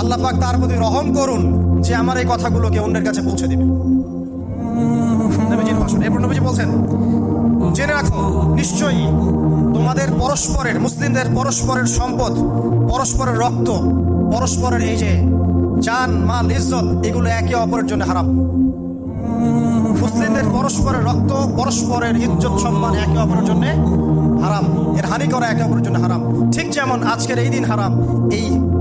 আল্লাহ তার প্রতি রহম করুন যে আমার এই কথাগুলোকে অন্যের কাছে পৌঁছে দেবে। বলছেন, জেনে রাখো, নিশ্চয়ই তোমাদের পরস্পরের, মুসলিমদের পরস্পরের সম্পদ, পরস্পরের রক্ত, পরস্পরের এই যে জান, মাল, ইজ্জত, এগুলো একে অপরের জন্য হারাম। মুসলিমদের পরস্পরের রক্ত, পরস্পরের ইজ্জত সম্মান একে অপরের জন্য হারাম। এর হানি করা একে অপরের জন্য হারাম। ঠিক যেমন আজকের এই দিন হারাম, এই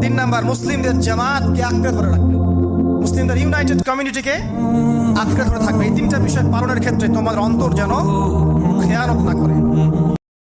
তিন নাম্বার, মুসলিমদের জামাতকে আঁকড়ে ধরে রাখবে মুসলিমদের ইউনাইটেড কমিউনিটিকে আঁকড়ে ধরে থাকবে এই তিনটা বিষয় পালনের ক্ষেত্রে তোমাদের অন্তর যেন করে